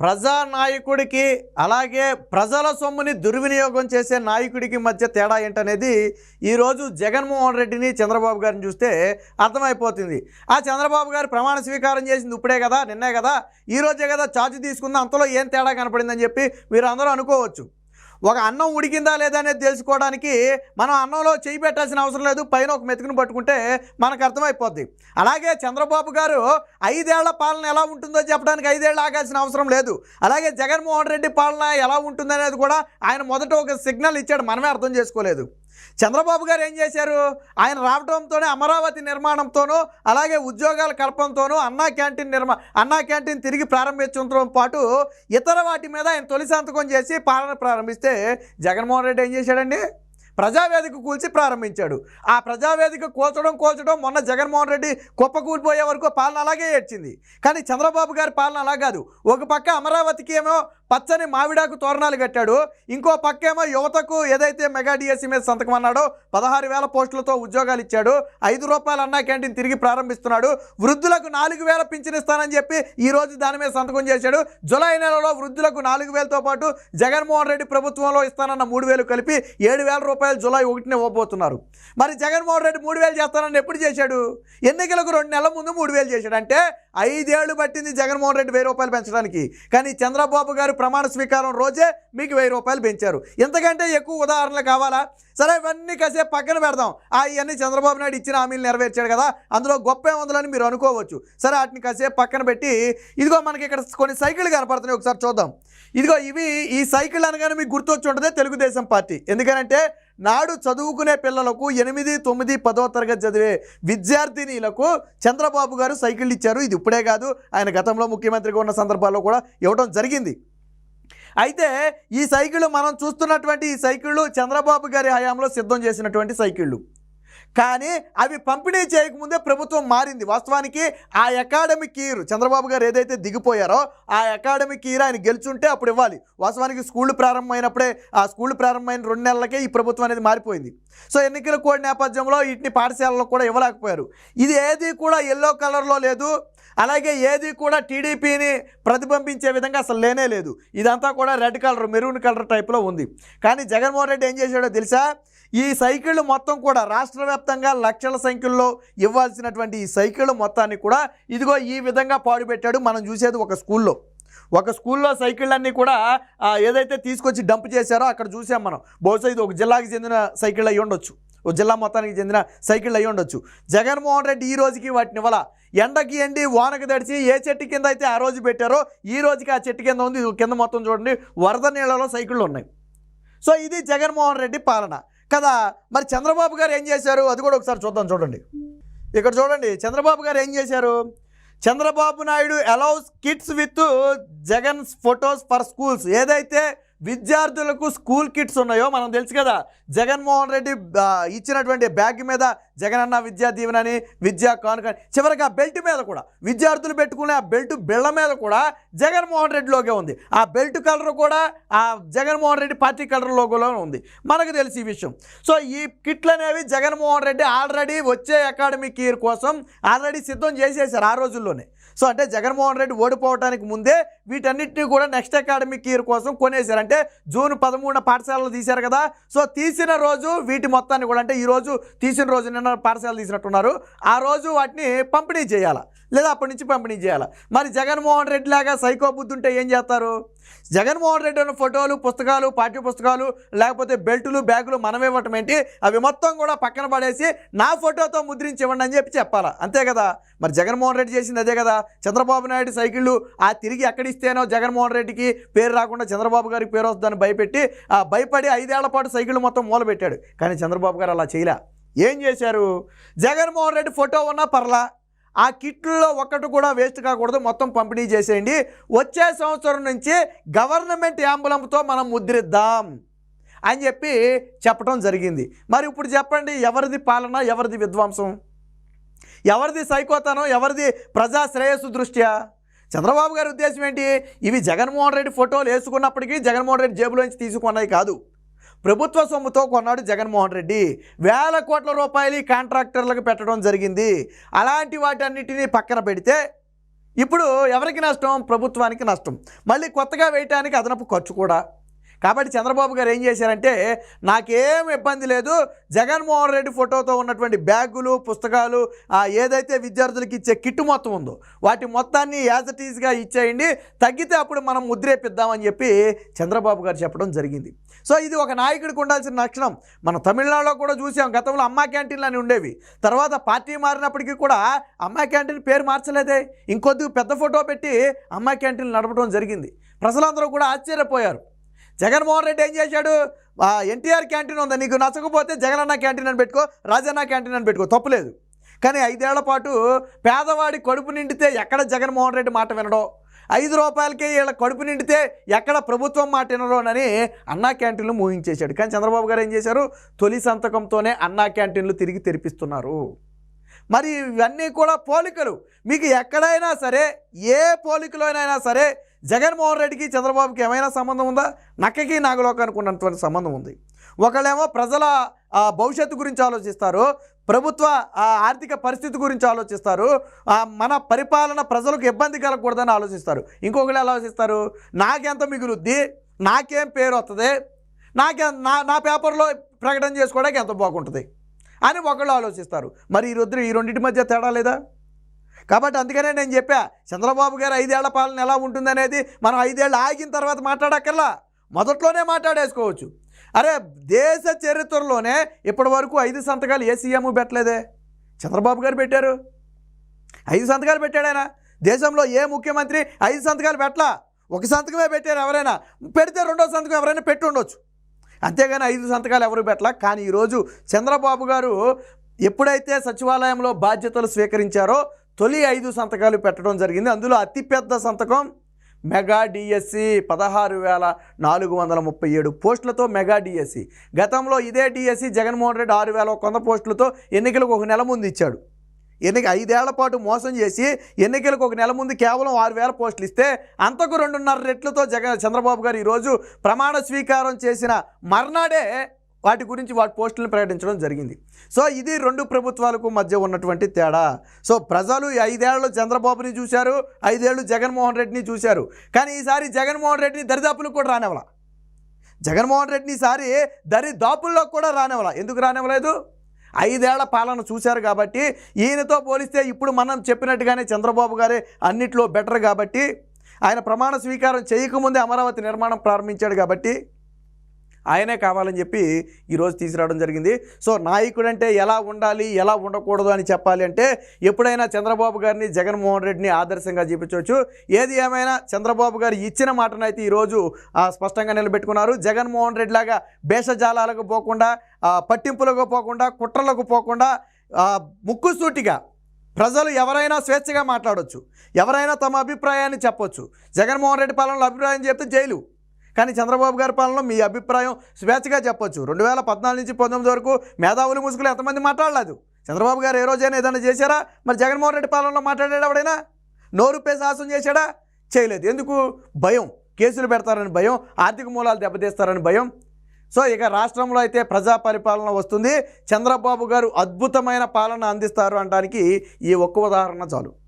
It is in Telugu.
ప్రజానాయకుడికి అలాగే ప్రజల సొమ్ముని దుర్వినియోగం చేసే నాయకుడికి మధ్య తేడా ఏంటనేది ఈరోజు జగన్మోహన్ రెడ్డిని చంద్రబాబు గారిని చూస్తే అర్థమైపోతుంది. ఆ చంద్రబాబు గారు ప్రమాణ స్వీకారం చేసింది ఇప్పుడే కదా నిన్నే కదా ఈరోజే కదా ఛార్జ్ తీసుకుందా అంతలో ఏం తేడా కనపడిందని చెప్పి మీరు అందరూ అనుకోవచ్చు. ఒక అన్నం ఉడికిందా లేదా అనేది తెలుసుకోవడానికి మనం అన్నంలో చేయి పెట్టాల్సిన అవసరం లేదు పైన ఒక మెతుకుని పట్టుకుంటే మనకు అర్థమైపోద్ది. అలాగే చంద్రబాబు గారు ఐదేళ్ళ పాలన ఎలా ఉంటుందో చెప్పడానికి ఐదేళ్ళు ఆగాల్సిన అవసరం లేదు. అలాగే జగన్మోహన్ రెడ్డి పాలన ఎలా ఉంటుందనేది కూడా ఆయన మొదట ఒక సిగ్నల్ ఇచ్చాడు మనమే అర్థం చేసుకోలేదు. చంద్రబాబు గారు ఏం చేశారు? ఆయన రావడంతోనే అమరావతి నిర్మాణంతోనూ అలాగే ఉద్యోగాల కల్పనతోనూ అన్నా క్యాంటీన్ నిర్మా అన్నా క్యాంటీన్ తిరిగి ప్రారంభించడంతో పాటు ఇతర వాటి మీద ఆయన తొలి సంతకం చేసి పాలన ప్రారంభిస్తే జగన్మోహన్ రెడ్డి ఏం చేశాడండి? ప్రజావేదిక కూల్చి ప్రారంభించాడు. ఆ ప్రజావేదిక కూల్చడం కూల్చడం మొన్న జగన్మోహన్ రెడ్డి కుప్ప కూలిపోయే వరకు పాలన అలాగే ఏడ్చింది. కానీ చంద్రబాబు గారి పాలన అలా కాదు. ఒక పక్క అమరావతికి ఏమో పచ్చని మావిడాకు తోరణాలు కట్టాడు. ఇంకో పక్కేమో యువతకు ఏదైతే మెగా డిఎస్సీ మీద సంతకం అన్నాడో పదహారు వేల పోస్టులతో ఉద్యోగాలు ఇచ్చాడు. ఐదు రూపాయలు అన్నా క్యాంటీన్ తిరిగి ప్రారంభిస్తున్నాడు. వృద్ధులకు నాలుగు వేల పింఛనిస్తానని చెప్పి ఈ రోజు దాని మీద సంతకం చేశాడు. జులై నెలలో వృద్ధులకు నాలుగు వేలతో పాటు జగన్మోహన్ రెడ్డి ప్రభుత్వంలో ఇస్తానన్న మూడు వేలు కలిపి ఏడు వేల రూపాయలు జులై ఒకటినే ఇవ్వబోతున్నారు. మరి జగన్మోహన్ రెడ్డి మూడు వేలు చేస్తానని ఎప్పుడు చేశాడు? ఎన్నికలకు రెండు నెలల ముందు మూడు వేలు చేశాడు. అంటే ఐదేళ్ళు పట్టింది జగన్మోహన్ రెడ్డి వెయ్యి రూపాయలు పెంచడానికి. కానీ చంద్రబాబు గారు ప్రమాణ స్వీకారం రోజే మీకు వెయ్యి రూపాయలు పెంచారు. ఇంతకంటే ఎక్కువ ఉదాహరణలు కావాలా? సరే ఇవన్నీ కాసేపు పక్కన పెడదాం. ఆ ఇవన్నీ చంద్రబాబు నాయుడు ఇచ్చిన హామీలు నెరవేర్చాడు కదా అందులో గొప్ప ఉందని మీరు అనుకోవచ్చు. సరే వాటిని కాసేపు పక్కన పెట్టి ఇదిగో మనకి ఇక్కడ కొన్ని సైకిళ్ళు కనపడుతున్నాయి ఒకసారి చూద్దాం. ఇదిగో ఇవి ఈ సైకిల్ అనగానే మీకు గుర్తొచ్చి ఉంటుందే తెలుగుదేశం పార్టీ. ఎందుకనంటే నాడు చదువుకునే పిల్లలకు ఎనిమిది తొమ్మిది పదో తరగతి చదివే విద్యార్థినీలకు చంద్రబాబు గారు సైకిళ్ళు ఇచ్చారు. ఇది ఇప్పుడే కాదు ఆయన గతంలో ముఖ్యమంత్రిగా ఉన్న సందర్భాల్లో కూడా ఇవ్వడం జరిగింది. అయితే ఈ సైకిళ్ళు మనం చూస్తున్నటువంటి ఈ సైకిళ్ళు చంద్రబాబు గారి హయాంలో సిద్ధం చేసినటువంటి సైకిళ్ళు. కానీ అవి పంపిణీ చేయకముందే ప్రభుత్వం మారింది. వాస్తవానికి ఆ అకాడమిక్ ఇయర్ చంద్రబాబు గారు ఏదైతే దిగిపోయారో ఆ అకాడమిక్ ఇయర్ ఆయన గెలుచుంటే అప్పుడు ఇవ్వాలి. వాస్తవానికి స్కూళ్ళు ప్రారంభమైనప్పుడే ఆ స్కూళ్ళు ప్రారంభమైన రెండు నెలలకే ఈ ప్రభుత్వం అనేది మారిపోయింది. సో ఎన్నికల కోడ్ నేపథ్యంలో వీటిని పాఠశాలలో కూడా ఇవ్వలేకపోయారు. ఇది ఏది కూడా ఎల్లో కలర్లో లేదు. అలాగే ఏది కూడా టీడీపీని ప్రతిబింబించే విధంగా అసలు లేనే లేదు. ఇదంతా కూడా రెడ్ కలర్ మెరూన్ కలర్ టైప్లో ఉంది. కానీ జగన్మోహన్ రెడ్డి ఏం చేశాడో తెలుసా? ఈ సైకిళ్ళు మొత్తం కూడా రాష్ట్ర వ్యాప్తంగా లక్షల సంఖ్యలో ఇవ్వాల్సినటువంటి ఈ సైకిళ్ళు మొత్తాన్ని కూడా ఇదిగో ఈ విధంగా పాడుపెట్టాడు మనం చూసేది ఒక స్కూల్లో. ఒక స్కూల్లో సైకిళ్ళన్నీ కూడా ఏదైతే తీసుకొచ్చి డంప్ చేశారో అక్కడ చూసాం మనం. బహుశా ఇది ఒక జిల్లాకి చెందిన సైకిళ్ళు అయ్యి ఉండొచ్చు. ఒక జిల్లా మొత్తానికి చెందిన సైకిళ్ళు అయ్యి ఉండొచ్చు. జగన్మోహన్ రెడ్డి ఈ రోజుకి వాటిని ఇవ్వాల? ఎండకి ఎండి వానకు తడిచి ఏ చెట్టు కింద అయితే ఆ రోజు పెట్టారో ఈ రోజుకి ఆ చెట్టు కింద ఉంది. కింద మొత్తం చూడండి. వరద నీళ్ళలో సైకిళ్ళు ఉన్నాయి. సో ఇది జగన్మోహన్ రెడ్డి పాలన. కదా మరి చంద్రబాబు గారు ఏం చేశారు? అది కూడా ఒకసారి చూద్దాం చూడండి. ఇక్కడ చూడండి చంద్రబాబు గారు ఏం చేశారు? Chandrababu Naidu allows kits with Jagan's photos for schools ఏదైతే విద్యార్థులకు స్కూల్ కిట్స్ ఉన్నాయో మనం తెలుసు కదా. జగన్మోహన్ రెడ్డి ఇచ్చినటువంటి బ్యాగ్ మీద జగనన్న విద్యా దీవెనని విద్యా కానుక అని, చివరికి ఆ బెల్ట్ మీద కూడా విద్యార్థులు పెట్టుకునే ఆ బెల్ట్ బిళ్ళ మీద కూడా జగన్మోహన్ రెడ్డిలోకే ఉంది. ఆ బెల్ట్ కలర్ కూడా ఆ జగన్మోహన్ రెడ్డి పార్టీ కలర్ లోగోలో ఉంది. మనకు తెలిసి ఈ విషయం. సో ఈ కిట్లు అనేవి జగన్మోహన్ రెడ్డి ఆల్రెడీ వచ్చే అకాడమిక్ ఇయర్ కోసం ఆల్రెడీ సిద్ధం చేసేసారు ఆ రోజుల్లోనే. సో అంటే జగన్మోహన్ రెడ్డి ఓడిపోవడానికి ముందే వీటన్నిటిని కూడా నెక్స్ట్ అకాడమిక్ ఇయర్ కోసం కొనేశారు. అంటే జూన్ పదమూడున పాఠశాలలు తీశారు కదా. సో తీసిన రోజు వీటి మొత్తాన్ని కూడా అంటే ఈరోజు తీసిన రోజు నిన్న పాఠశాల తీసినట్టున్నారు. ఆ రోజు వాటిని పంపిణీ చేయాలా? లేదా అప్పటి నుంచి పంపిణీ చేయాలా? మరి జగన్మోహన్ రెడ్డి లాగా సైకో బుద్ధి ఉంటే ఏం చేస్తారు? జగన్మోహన్ రెడ్డి ఉన్న ఫోటోలు పుస్తకాలు పాఠ్య పుస్తకాలు లేకపోతే బెల్టులు బ్యాగులు మనం ఇవ్వటం ఏంటి? అవి మొత్తం కూడా పక్కన పడేసి నా ఫోటోతో ముద్రించి ఇవ్వండి అని చెప్పి చెప్పాలా? అంతే కదా? మరి జగన్మోహన్ రెడ్డి చేసింది అదే కదా? చంద్రబాబు నాయుడు సైకిళ్ళు ఆ తిరిగి ఎక్కడిస్తేనో జగన్మోహన్ రెడ్డికి పేరు రాకుండా చంద్రబాబు గారికి పేరు వస్తుందని భయపెట్టి ఆ భయపడి ఐదేళ్ళ పాటు సైకిళ్ళు మొత్తం మూలబెట్టాడు. కానీ చంద్రబాబు గారు అలా చేయలే. ఏం చేశారు? జగన్మోహన్ రెడ్డి ఫోటో ఉన్నా పర్లా. ఆ కిట్లలో ఒక్కటి కూడా వేస్ట్ కాకూడదు మొత్తం పంపిణీ చేసేయండి. వచ్చే సంవత్సరం నుంచి గవర్నమెంట్ యాంబులంతో మనం ముద్రిద్దాం అని చెప్పి చెప్పడం జరిగింది. మరి ఇప్పుడు చెప్పండి ఎవరిది పాలన ఎవరిది విధ్వంసం? ఎవరిది సైకోతనం ఎవరిది ప్రజా శ్రేయస్సు దృష్ట్యా? చంద్రబాబు గారి ఉద్దేశం ఏంటి? ఇవి జగన్మోహన్ రెడ్డి ఫోటోలు వేసుకున్నప్పటికీ జగన్మోహన్ రెడ్డి జేబులోంచి తీసుకున్నవి కాదు. ప్రభుత్వ సొమ్ముతో కొన్నాడు జగన్మోహన్ రెడ్డి. వేల కోట్ల రూపాయలు కాంట్రాక్టర్లకు పెట్టడం జరిగింది. అలాంటి వాటన్నిటినీ పక్కన పెడితే ఇప్పుడు ఎవరికి నష్టం? ప్రభుత్వానికి నష్టం. మళ్ళీ కొత్తగా వేయటానికి అదనపు ఖర్చు కూడా కాబట్టి చంద్రబాబు గారు ఏం చేశారంటే నాకేం ఇబ్బంది లేదు జగన్మోహన్ రెడ్డి ఫోటోతో ఉన్నటువంటి బ్యాగులు పుస్తకాలు ఏదైతే విద్యార్థులకు ఇచ్చే కిట్టు మొత్తం ఉందో వాటి మొత్తాన్ని యాజ్ ఇట్ ఈజ్గా ఇచ్చేయండి తగ్గితే అప్పుడు మనం ముద్రేపిద్దామని చెప్పి చంద్రబాబు గారు చెప్పడం జరిగింది. సో ఇది ఒక నాయకుడికి ఉండాల్సిన లక్షణం. మనం తమిళనాడులో కూడా చూసాం గతంలో అమ్మా క్యాంటీన్లు అని ఉండేవి. తర్వాత పార్టీ మారినప్పటికీ కూడా అమ్మా క్యాంటీన్ పేరు మార్చలేదే. ఇంకొద్ది పెద్ద ఫోటో పెట్టి అమ్మా క్యాంటీన్లు నడపడం జరిగింది. ప్రజలందరూ కూడా ఆశ్చర్యపోయారు. జగన్మోహన్ రెడ్డి ఏం చేశాడు? ఎన్టీఆర్ క్యాంటీన్ ఉందా? నీకు నచ్చకపోతే జగనన్న క్యాంటీన్ అని పెట్టుకో రాజన్న క్యాంటీన్ అని పెట్టుకో తప్పులేదు కానీ ఐదేళ్ళ పాటు పేదవాడి కడుపు నిండితే ఎక్కడ జగన్మోహన్ రెడ్డి మాట వినడో? ఐదు రూపాయలకే వీళ్ళ కడుపు నిండితే ఎక్కడ ప్రభుత్వం మాట వినరోనని అన్నా క్యాంటీన్లు మూహించేశాడు. కానీ చంద్రబాబు గారు ఏం చేశారు? తొలి సంతకంతోనే అన్నా క్యాంటీన్లు తిరిగి తెరిపిస్తున్నారు. మరి ఇవన్నీ కూడా పోలికలు. మీకు ఎక్కడైనా సరే ఏ పోలికలోనైనా సరే జగన్మోహన్ రెడ్డికి చంద్రబాబుకి ఏమైనా సంబంధం ఉందా? నక్కకి నాగలోకానికి ఉన్నటువంటి సంబంధం ఉంది. ఒకళ్ళేమో ప్రజల భవిష్యత్తు గురించి ఆలోచిస్తారు. ప్రభుత్వ ఆర్థిక పరిస్థితి గురించి ఆలోచిస్తారు. మన పరిపాలన ప్రజలకు ఇబ్బంది కలగకూడదని ఆలోచిస్తారు. ఇంకొకళ్ళు ఆలోచిస్తారు? నాకెంత మిగులుద్ది? నాకేం పేరు వస్తుంది నాకే నా నా పేపర్లో ప్రకటన చేసుకోవడానికి ఎంత బాగుంటుంది? అని ఒకళ్ళు ఆలోచిస్తారు. మరి ఈ రొద్దు ఈ రెండింటి మధ్య తేడా లేదా? కాబట్టి అందుకనే నేను చెప్పా చంద్రబాబు గారు ఐదేళ్ళ పాలన ఎలా ఉంటుందనేది మనం ఐదేళ్ళు ఆగిన తర్వాత మాట్లాడక్కర్లా. మొదట్లోనే మాట్లాడేసుకోవచ్చు. అరే దేశ చరిత్రలోనే ఇప్పటి వరకు ఐదు సంతకాలు ఏ సీఎం పెట్టలేదే? చంద్రబాబు గారు పెట్టారు. ఐదు సంతకాలు పెట్టాడైనా దేశంలో ఏ ముఖ్యమంత్రి ఐదు సంతకాలు పెట్టలా? ఒక సంతకమే పెట్టారు ఎవరైనా. పెడితే రెండో సంతకం ఎవరైనా పెట్టి ఉండొచ్చు. అంతేగాని ఐదు సంతకాలు ఎవరు పెట్టలా? కానీ ఈరోజు చంద్రబాబు గారు ఎప్పుడైతే సచివాలయంలో బాధ్యతలు స్వీకరించారో తొలి ఐదు సంతకాలు పెట్టడం జరిగింది. అందులో అతిపెద్ద సంతకం మెగా డిఎస్సి పదహారు వేల నాలుగు వందల ముప్పై ఏడు పోస్టులతో మెగా డిఎస్సి. గతంలో ఇదే డిఎస్సి జగన్మోహన్ రెడ్డి ఆరు వేల వంద పోస్టులతో ఎన్నికలకు ఒక నెల ముందు ఇచ్చాడు. ఎన్నిక ఐదేళ్ళ పాటు మోసం చేసి ఎన్నికలకు ఒక నెల ముందు కేవలం ఆరు వేల పోస్టులు ఇస్తే అంతకు రెండున్నర రెట్లతో జగన్ చంద్రబాబు గారు ఈరోజు ప్రమాణ స్వీకారం చేసిన మర్నాడే వాటి గురించి వాటి పోస్టులను ప్రకటించడం జరిగింది. సో ఇది రెండు ప్రభుత్వాలకు మధ్య ఉన్నటువంటి తేడా. సో ప్రజలు ఈ ఐదేళ్ళు చంద్రబాబుని చూశారు ఐదేళ్ళు జగన్మోహన్ రెడ్డిని చూశారు. కానీ ఈసారి జగన్మోహన్ రెడ్డిని దరిదాపులకు కూడా రానివ్వాల. జగన్మోహన్ రెడ్డిని ఈసారి దరిదాపుల్లో కూడా రానివ్వాల. ఎందుకు రానివ్వలేదు? ఐదేళ్ళ పాలన చూశారు కాబట్టి ఈయనతో పోలిస్తే ఇప్పుడు మనం చెప్పినట్టుగానే చంద్రబాబు గారే అన్నిట్లో బెటర్ కాబట్టి ఆయన ప్రమాణ స్వీకారం చేయకముందే అమరావతి నిర్మాణం ప్రారంభించాడు కాబట్టి ఆయనే కావాలని చెప్పి ఈరోజు తీసుకురావడం జరిగింది. సో నాయకుడు అంటే ఎలా ఉండాలి ఎలా ఉండకూడదు అని చెప్పాలి అంటే ఎప్పుడైనా చంద్రబాబు గారిని జగన్మోహన్ రెడ్డిని ఆదర్శంగా చూపించవచ్చు. ఏది ఏమైనా చంద్రబాబు గారు ఇచ్చిన మాటనైతే ఈరోజు స్పష్టంగా నిలబెట్టుకున్నారు. జగన్మోహన్ రెడ్డి లాగా భేషజాలాలకు పోకుండా పట్టింపులకు పోకుండా కుట్రలకు పోకుండా ముక్కుసూటిగా ప్రజలు ఎవరైనా స్వేచ్ఛగా మాట్లాడవచ్చు ఎవరైనా తమ అభిప్రాయాన్ని చెప్పొచ్చు. జగన్మోహన్ రెడ్డి పాలనలో అభిప్రాయం చెప్తే జైలు. కానీ చంద్రబాబు గారి పాలనలో మీ అభిప్రాయం స్వేచ్ఛగా చెప్పొచ్చు. రెండు వేల పద్నాలుగు నుంచి పంతొమ్మిది వరకు మేధావులు ముసుగులు ఎంతమంది మాట్లాడలేదు? చంద్రబాబు గారు ఏ రోజైనా ఏదైనా చేశారా? మరి జగన్మోహన్ రెడ్డి పాలనలో మాట్లాడాడు ఎవడైనా? నోరు సాహసం చేశాడా? చేయలేదు. ఎందుకు? భయం. కేసులు పెడతారని భయం. ఆర్థిక మూలాలు దెబ్బతీస్తారని భయం. సో ఇక రాష్ట్రంలో అయితే ప్రజా పరిపాలన వస్తుంది. చంద్రబాబు గారు అద్భుతమైన పాలన అందిస్తారు అనడానికి ఈ ఒక్క ఉదాహరణ చాలు.